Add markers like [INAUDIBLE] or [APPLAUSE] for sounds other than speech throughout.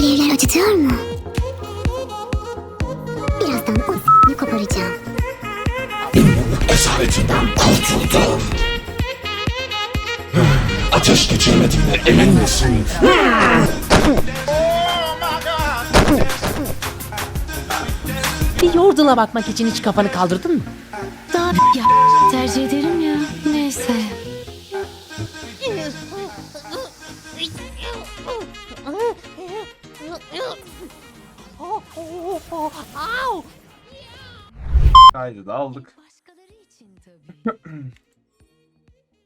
Alevler acıtıyor mu? Birazdan o s***ni koparacağım. Esaretinden kurtuldum. Ateş geçirmediğine emin misin? Bir yordula bakmak için hiç kafanı kaldırdın mı? Daha ya tercih ederim ya. Kaydı da aldık. [CLEARS THROAT]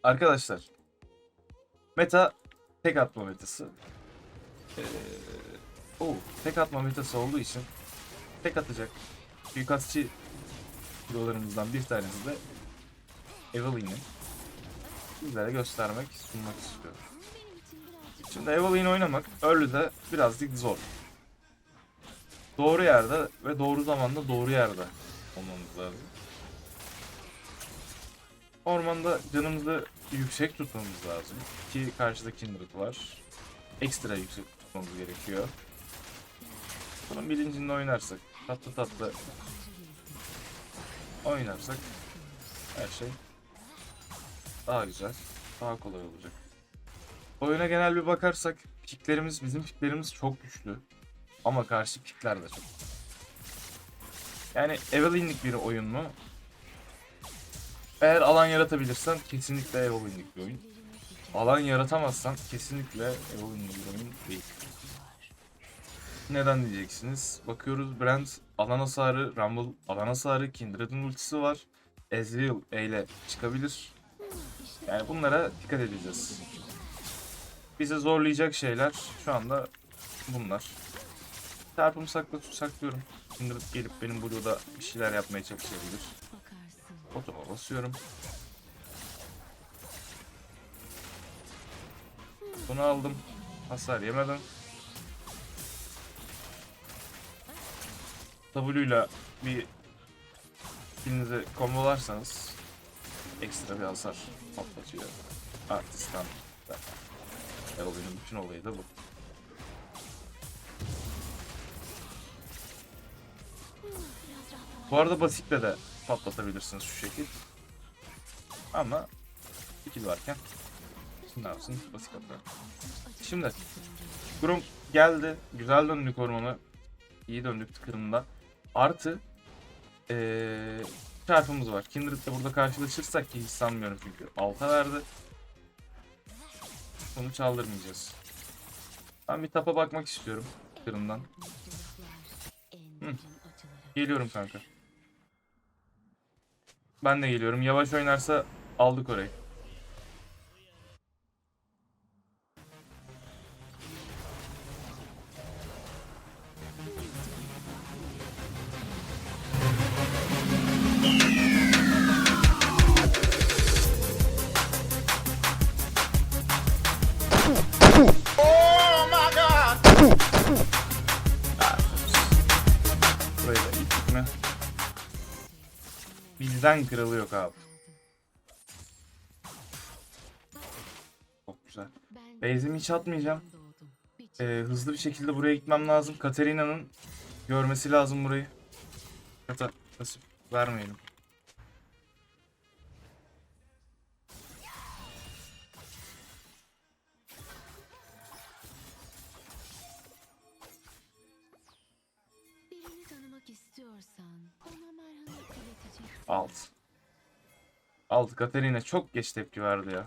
Arkadaşlar. Meta tek atma metası. Ee, o tek atma metası olduğu için tek atacak suikastçı hero'larımızdan bir tanesi de Evelyn'i sizlere göstermek, sunmak istiyorum. Şimdi Evelyn oynamak early'de birazcık zor. Doğru yerde ve doğru zamanda doğru yerde olmamız lazım. Ormanda canımızı yüksek tutmamız lazım. Ki karşıda Kindred var. Ekstra yüksek tutmamız gerekiyor. Bunun bilincinde oynarsak, tatlı tatlı oynarsak her şey daha güzel, daha kolay olacak. Oyuna genel bir bakarsak piklerimiz, bizim piklerimiz çok güçlü. Ama karşı pikler de çok. Yani Evelyn'lik bir oyun mu? Eğer alan yaratabilirsen kesinlikle Evelyn'lik bir oyun. Alan yaratamazsan kesinlikle Evelyn'lik bir oyun değil. Neden diyeceksiniz? Bakıyoruz Brand alan hasarı, Rumble alan hasarı, Kindred'in ultisi var. Ezreal ile çıkabilir. Yani bunlara dikkat edeceğiz. Bize zorlayacak şeyler şu anda bunlar. Çarpımı sakla, saklıyorum. Kindred gelip benim Blue'da bir şeyler yapmaya çalışabilir. Otoma basıyorum. Bunu aldım. Hasar yemedim. W ile bir kilinizi kombolarsanız ekstra bir hasar patlatıyor. Artistan oyunun bütün olayı da bu. Bu arada basitle de patlatabilirsiniz şu şekil. Ama ikili varken ne yapsın basit atar. Şimdi Grom geldi. Güzel döndük ormana. İyi döndük tıkırında. Artı ee, çarpımız var. Kindred'le burada karşılaşırsak ki hiç sanmıyorum çünkü alta verdi. Bunu çaldırmayacağız. Ben bir tapa bakmak istiyorum tıkırından. Hı. Geliyorum kanka. Ben de geliyorum. Yavaş oynarsa aldık orayı. Bizden kralı yok abi. Çok güzel. Base'imi hiç atmayacağım. Ee, hızlı bir şekilde buraya gitmem lazım. Katerina'nın görmesi lazım burayı. Kata vermeyelim. Alt. Alt Katerina çok geç tepki verdi ya.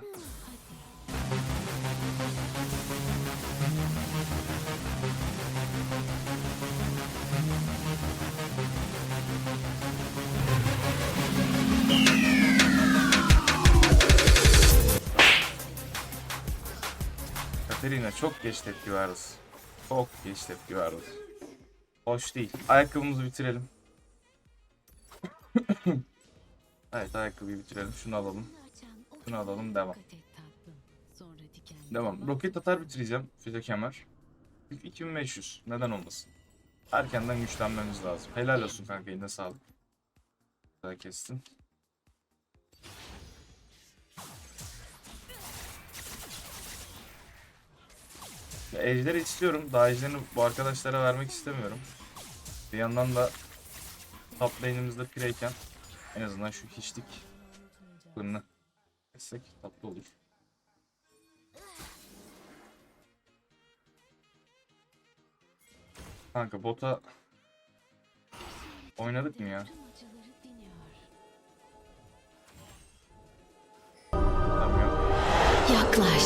Katerina çok geç tepki verdi. Çok geç tepki verdi. Hoş değil. Ayakkabımızı bitirelim. Evet ayakkabıyı bitirelim. Şunu alalım. Şunu alalım devam. Devam. Roket atar bitireceğim. Füze kemer. İlk 2500. Neden olmasın? Erkenden güçlenmemiz lazım. Helal olsun kanka eline sağlık. Güzel kestin. Ejderi istiyorum. Daha ejderini bu arkadaşlara vermek istemiyorum. Bir yandan da top lane'imizde pireyken en azından şu hiçlik fırını etsek tatlı olur. Kanka bota oynadık mı ya? Yaklaş.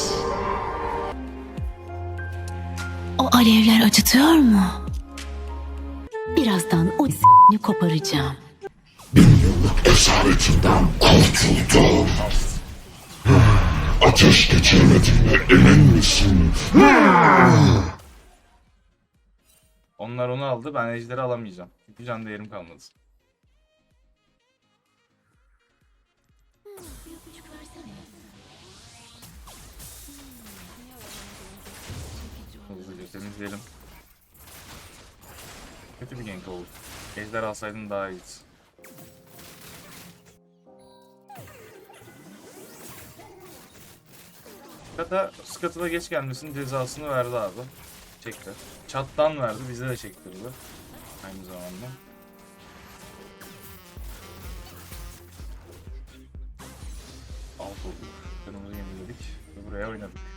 O alevler acıtıyor mu? Birazdan o s***ni koparacağım. Yıllık esaretinden kurtuldum. Ateş geçirmediğine emin misin? Onlar onu aldı. Ben ejderi alamayacağım. Çünkü can değerim kalmadı. Hızlıca temizleyelim. Kötü bir gank oldu. Ejder alsaydın daha iyiydi. Skata, Skat'a geç gelmesinin cezasını verdi abi. Çekti. Çattan verdi, bize de çektirdi. Aynı zamanda. Alt olduk. Kırmızı yeniledik ve buraya oynadık.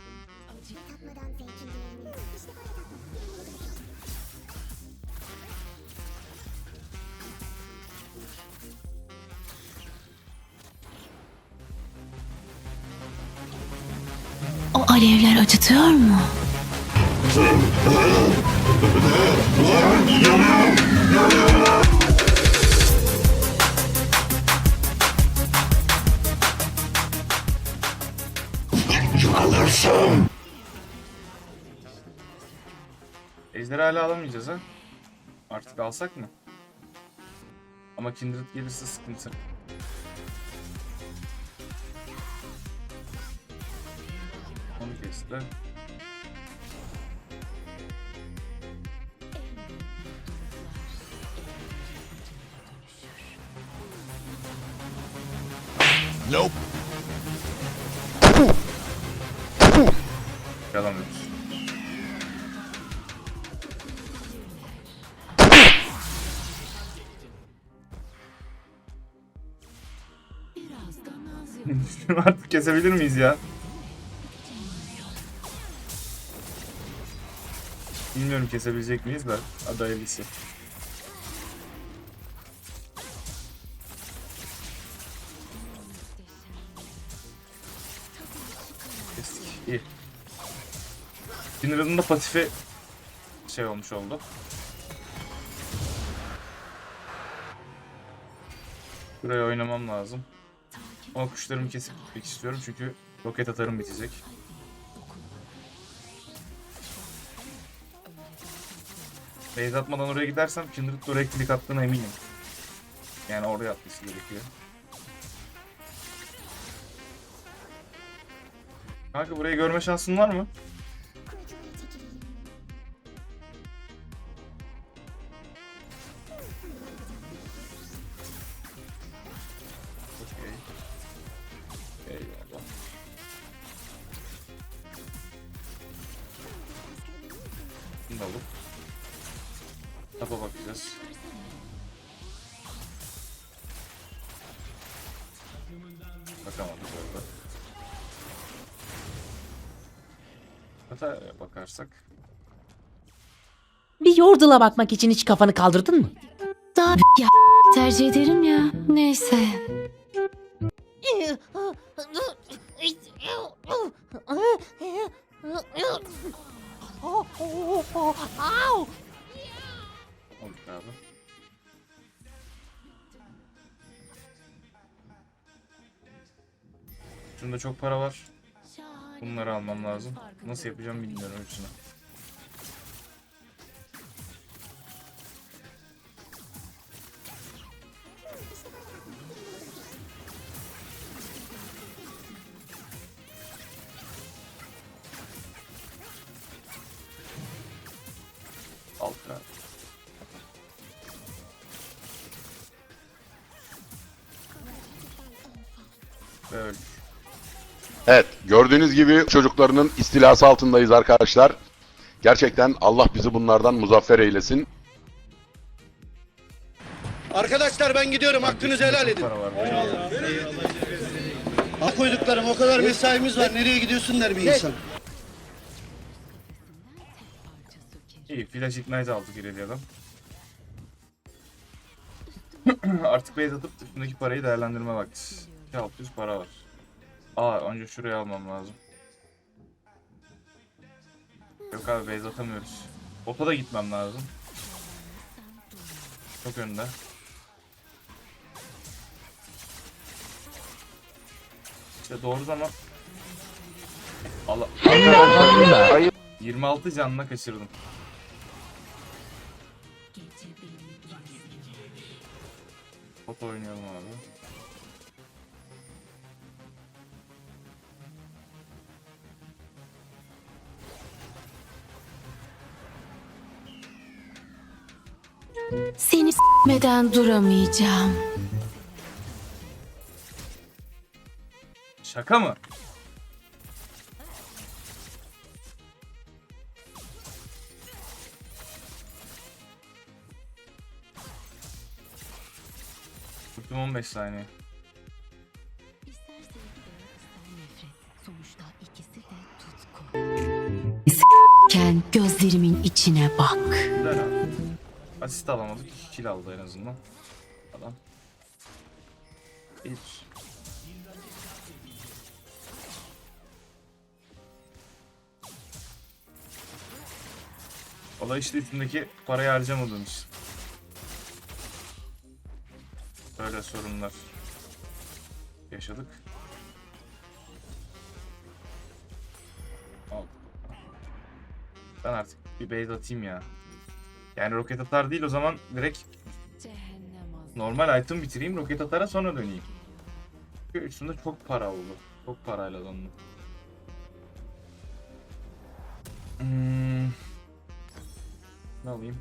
Yakalarsan Ejderi hala alamayacağız ha. Artık alsak mı? Ama Kindred gelirse sıkıntı. Onu kesti. Yalamıyoruz. [LAUGHS] Artık kesebilir miyiz ya? Bilmiyorum kesebilecek miyiz de. Hadi Dinner'ın da patifi şey olmuş oldu. Buraya oynamam lazım. Ama kuşlarımı kesip gitmek istiyorum çünkü roket atarım bitecek. Base atmadan oraya gidersem Kindred oraya klik attığına eminim. Yani oraya atması gerekiyor. Kanka burayı görme şansın var mı? Tapa bakacağız. Bakamadık orada. Hata bakarsak Bir Yordle'a bakmak için hiç kafanı kaldırdın mı? Daha ya tercih ederim ya. Neyse. Çok para var. Bunları almam lazım. Nasıl yapacağım bilmiyorum hepsini. Gördüğünüz gibi çocuklarının istilası altındayız arkadaşlar. Gerçekten Allah bizi bunlardan muzaffer eylesin. Arkadaşlar ben gidiyorum hakkınızı helal edin. Para var. Ha koyduklarım o kadar mesaimiz var nereye gidiyorsun der bir insan. İyi Flash Ignite aldık İrelia'dan. [CLEARS THROAT] Artık base atıp üstündeki parayı değerlendirme vakti. 2600 para var. Aa önce şuraya almam lazım. Yok abi base atamıyoruz. Bota da gitmem lazım. Çok önde. İşte doğru zaman. Allah. 26 canla kaçırdım. Bot oynayalım abi. Seni s**meden duramayacağım. Şaka mı? Tuttum 15 saniye. Ken gözlerimin içine bak. Güzel abi. Asist alamadık. 2 kill aldı en azından. Adam. Hiç. Olay işte üstündeki parayı harcamadığın için. Böyle sorunlar yaşadık. Al. Ben artık bir base atayım ya. Yani roket atar değil o zaman direkt normal item bitireyim roket atara sonra döneyim. Çünkü üstünde çok para oldu. Çok parayla döndüm. Hmm. Ne alayım?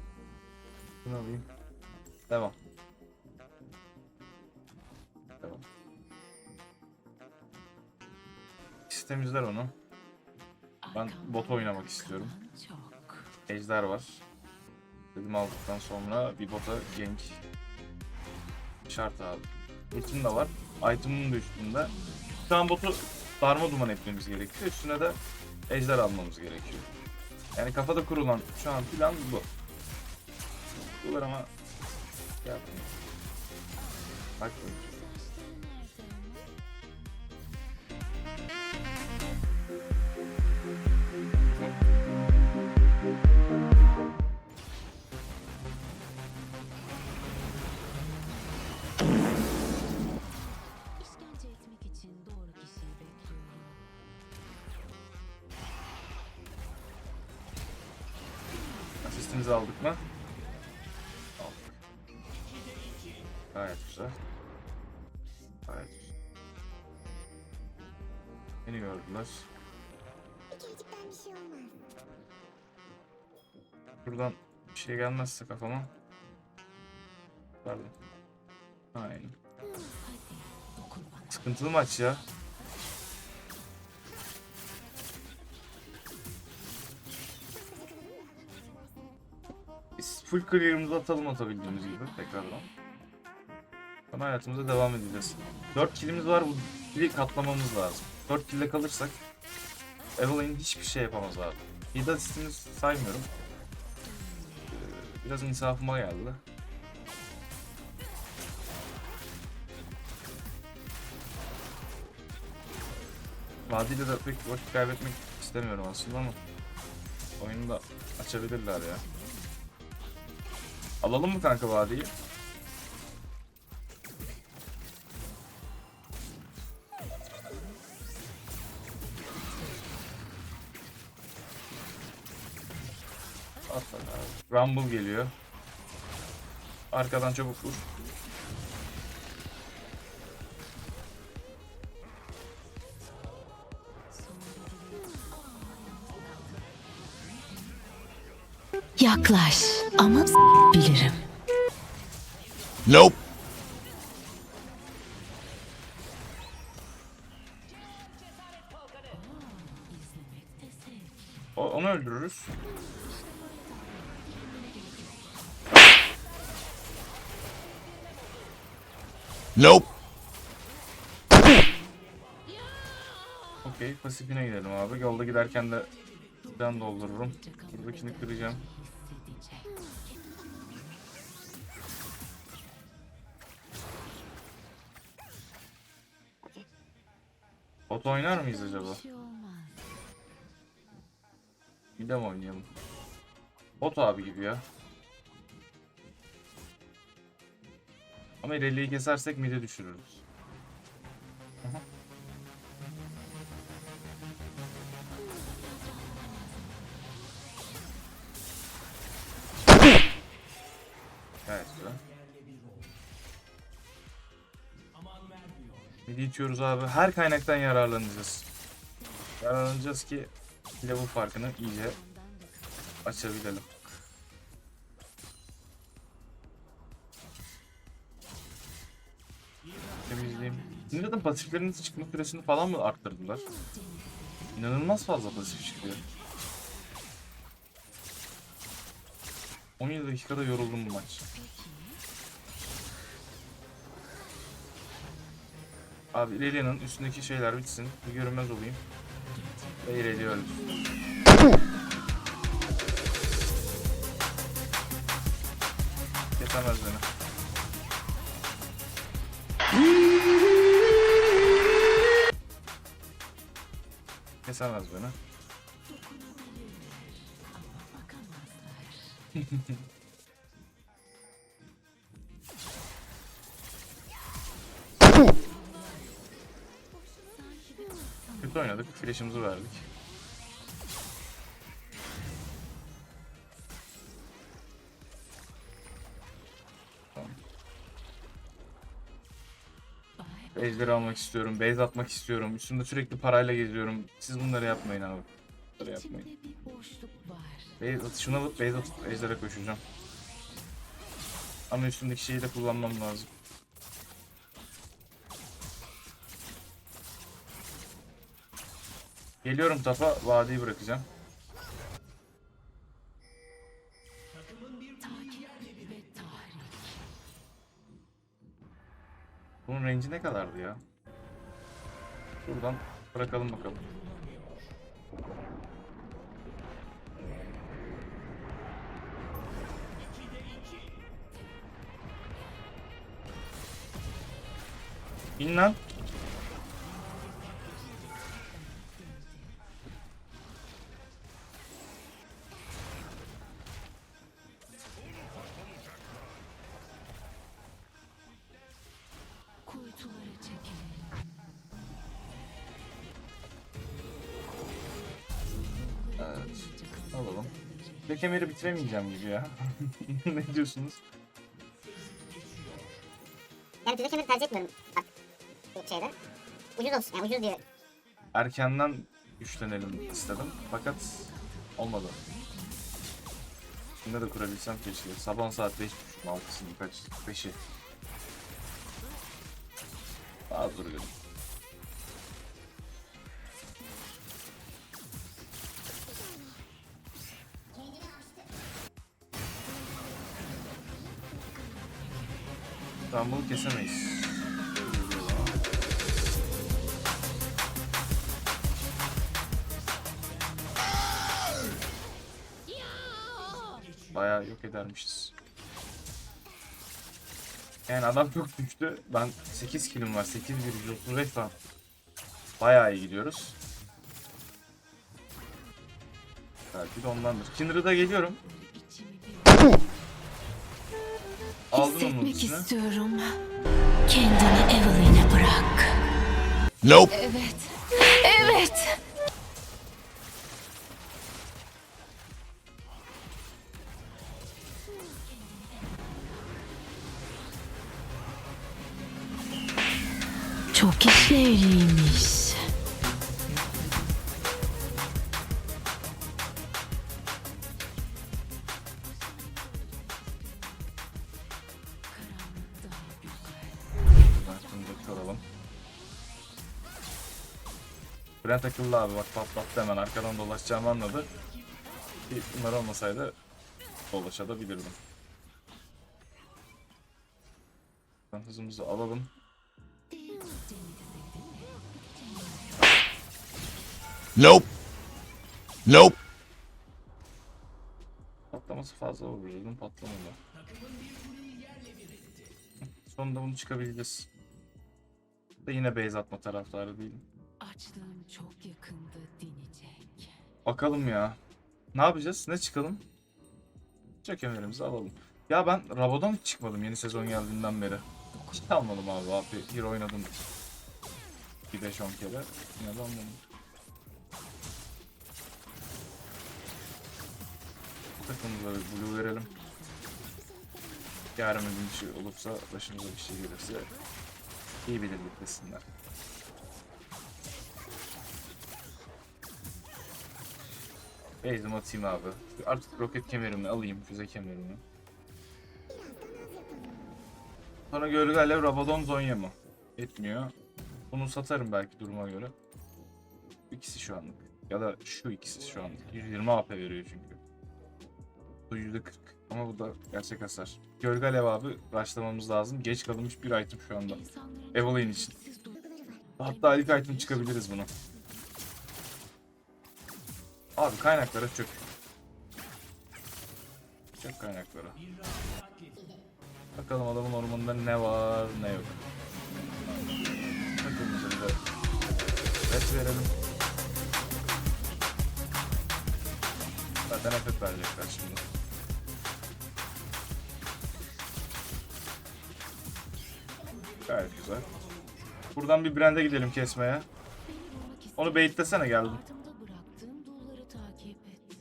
Ne alayım? Devam. Devam. Sistemizler onu. Ben bot oynamak istiyorum. Ejder var. Dedim aldıktan sonra bir bota gank şart abi. Ultim de var. Item'ın da üstünde. Şu an botu darma duman etmemiz gerekiyor. Üstüne de ejder almamız gerekiyor. Yani kafada kurulan şu an plan bu. Bu var ama yapmayın. Bak asistimizi aldık mı? Aldık. Gayet güzel. Gayet güzel. Beni gördüler. Bir kerecikten bir şey olmaz. Buradan bir şey gelmezse kafama. Pardon. Aynen. Sıkıntılı maç ya. Full clear'ımızı atalım atabildiğimiz gibi tekrardan. Sonra hayatımıza devam edeceğiz. 4 killimiz var bu kill'i katlamamız lazım. 4 kill'de kalırsak Evelyn hiçbir şey yapamaz abi. Hida asistimiz saymıyorum. Biraz insafıma geldi. Vadiyle de pek vakit kaybetmek istemiyorum aslında ama oyunu da açabilirler ya. Alalım mı kanka vadiyi? Rumble geliyor. Arkadan çabuk vur. Yaklaş ama bilirim. Nope. O, onu öldürürüz. Nope. Okey pasifine gidelim abi. Yolda giderken de can doldururum. Buradakini kıracağım. Bot oynar mıyız acaba? Bir şey oynayalım? Bot abi gibi ya. Ama ileriyi kesersek mide düşürürüz. Midi itiyoruz abi. Her kaynaktan yararlanacağız. Yararlanacağız ki level farkını iyice açabilelim. Temizleyeyim. Sinir'den pasiflerin çıkma süresini falan mı arttırdılar? İnanılmaz fazla pasif çıkıyor. 17 dakikada yoruldum bu maç. Abi Irelia'nın üstündeki şeyler bitsin. Bir görünmez olayım. Ve Irelia öldü. Yetemez beni. Kesemez beni. [LAUGHS] Kötü oynadık. Flash'ımızı verdik. Tamam. Almak istiyorum. Base atmak istiyorum. Üstümde sürekli parayla geziyorum. Siz bunları yapmayın abi. Bunları yapmayın. Base atışını alıp base atıp ejdere koşacağım. Ama üstümdeki şeyi de kullanmam lazım. Geliyorum tapa, vadiyi bırakacağım. Bunun range'i ne kadardı ya? Şuradan bırakalım bakalım. İn lan. Bekemeri bitiremeyeceğim gibi ya. [LAUGHS] ne diyorsunuz? Yani düzü kemeri tercih etmiyorum. Bak bu şeyde. Ucuz olsun yani ucuz diye. Erkenden güçlenelim istedim. Fakat olmadı. Şimdi de kurabilsem keşke. Sabah saat 5.30 6'sını kaç? 5'i. Daha dur bunu kesemeyiz. Bayağı yok edermişiz. Yani adam çok düştü. Ben 8 kilim var. 8,35 falan. Bayağı iyi gidiyoruz. Belki de ondandır. Kindred'a geliyorum. Aldın onun hissetmek istiyorum. Kendini Evelyn'e bırak. Nope. Evet. Evet. Çok işlevliymiş. Şimdi alalım. Brent akıllı abi bak patlattı hemen arkadan dolaşacağımı anladı. Ki bunlar olmasaydı dolaşabilirdim. Hızımızı alalım. Nope. Nope. Patlaması fazla dedim patlamadı. Sonunda bunu çıkabileceğiz. Yine base atma taraftarı değilim. Açlığım çok yakında dinecek. Bakalım ya. Ne yapacağız? Ne çıkalım? Çekemerimizi alalım. Ya ben Rabadon hiç çıkmadım yeni sezon geldiğinden beri. Hiç kalmadım abi abi. Hero oynadım. Bir 5-10 kere. Yine de almadım. Takımıza bir blue verelim. Yarın bir şey olursa, başımıza bir şey gelirse iyi bilirlik desinler. Base'imi atayım abi. Artık roket kemerimi alayım, füze kemerimi. Sonra gölge alev Rabadon Zonya mı? Etmiyor. Bunu satarım belki duruma göre. İkisi şu anlık. Ya da şu ikisi şu anlık. 120 AP veriyor çünkü. Bu %40. Ama bu da gerçek hasar. Gölge alev abi başlamamız lazım. Geç kalınmış bir item şu anda. Evelyn için. Hatta ilk item çıkabiliriz bunu. Abi kaynaklara çök. Çök kaynaklara. Bakalım adamın ormanında ne var ne yok. Bir de red verelim. Zaten FF verecekler şimdi. Gayet güzel. Buradan bir brand'e gidelim kesmeye. Onu baitlesene geldim. Ardımda bıraktığım dulları takip et.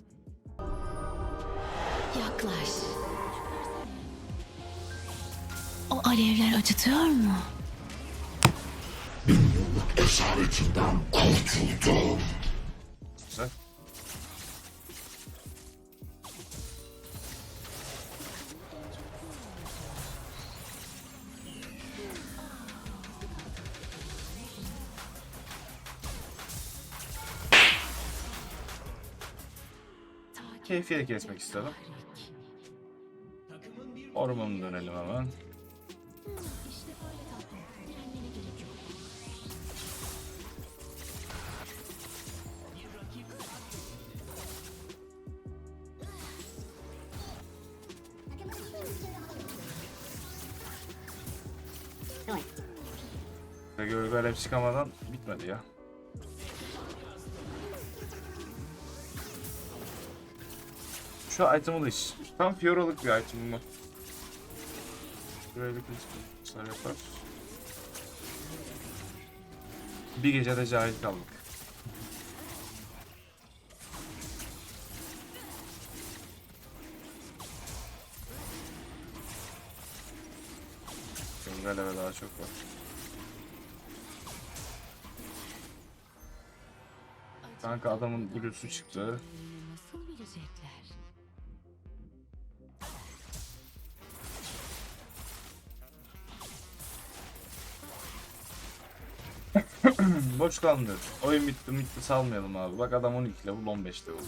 Yaklaş. O alevler acıtıyor mu? Güzel. Keyfiye kesmek istedim. Ormanı dönelim hemen. İşte böyle tatlım. Direnmene gerek yok. Şu oyun. Ve gölge alev çıkamadan bitmedi ya. Şu item'ı da iş. Tam Fiora'lık bir item bu. Şuraya bir yapar. Bir gecede cahil kaldık. Aleve daha çok var. Kanka adamın gülüsü çıktı. Boş kalmıyor. Oyun bitti bitti salmayalım abi. Bak adam 12 level 15 level.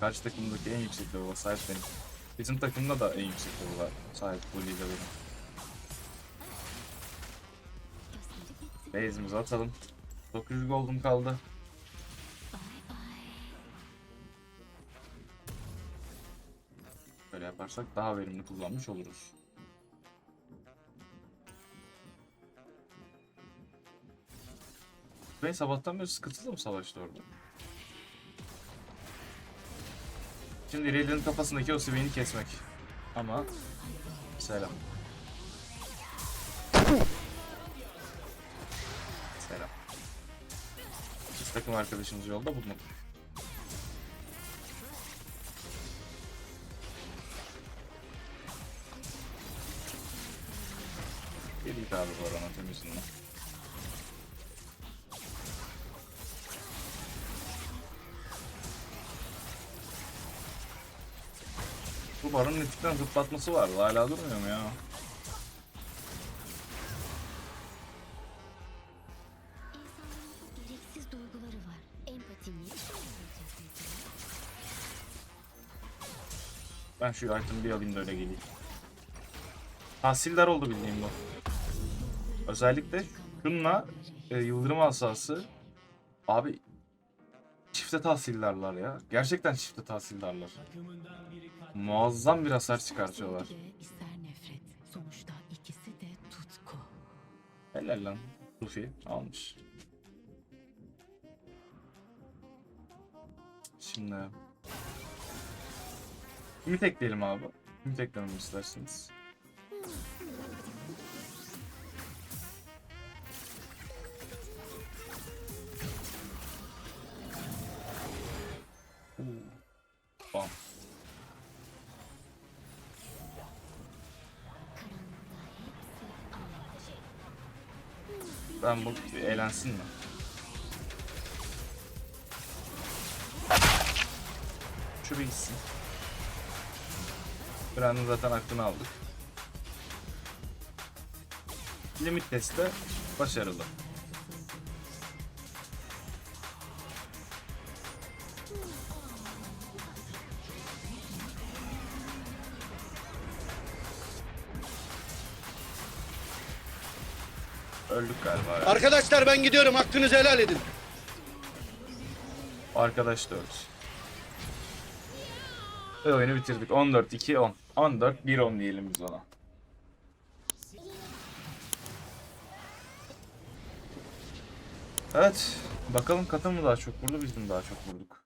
Karşı takımdaki en yüksek level'a sahip benim. Bizim takımda da en yüksek level'a sahip bu level'ın. Base'imizi atalım. 900 gold'um kaldı. Böyle yaparsak daha verimli kullanmış oluruz. Ben sabahtan beri sıkıntılı mı savaşta orada? Şimdi Rayleigh'in kafasındaki o Swain'i kesmek. Ama selam. Selam. Biz takım arkadaşımız yolda bulmadık. Yedik abi bu arana temizliğine. Baron'un etikten zıplatması vardı. Hala durmuyor mu ya? Ben şu item bir alayım da öyle geleyim. Tahsildar oldu bildiğim bu. Özellikle şunla e, yıldırım asası abi çifte tahsildarlar ya. Gerçekten çifte tahsildarlar. Muazzam bir hasar çıkartıyorlar. Helal lan. Luffy almış. Şimdi kimi tekleyelim abi? Kimi teklememi istersiniz? Ben bu eğlensin mi? Şu bir gitsin. Brandon zaten aklını aldık. Limit testte başarılı. Öldük galiba. ya. Arkadaşlar ben gidiyorum hakkınızı helal edin. Arkadaş 4. Ve oyunu bitirdik. 14 2 10. 14 1 10 diyelim biz ona. Evet. Bakalım katın mı daha çok vurdu biz mi daha çok vurduk?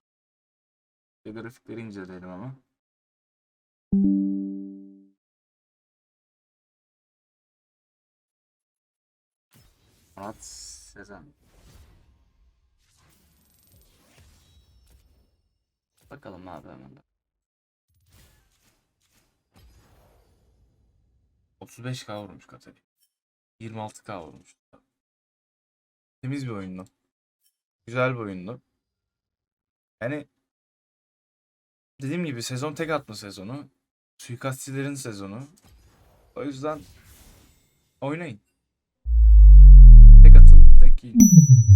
Grafikleri inceleyelim ama. At Sezen. Bakalım abi hemen. 35k vurmuş Katari. 26k vurmuş. Temiz bir oyundu. Güzel bir oyundu. Yani dediğim gibi sezon tek atma sezonu. Suikastçilerin sezonu. O yüzden oynayın. aqui.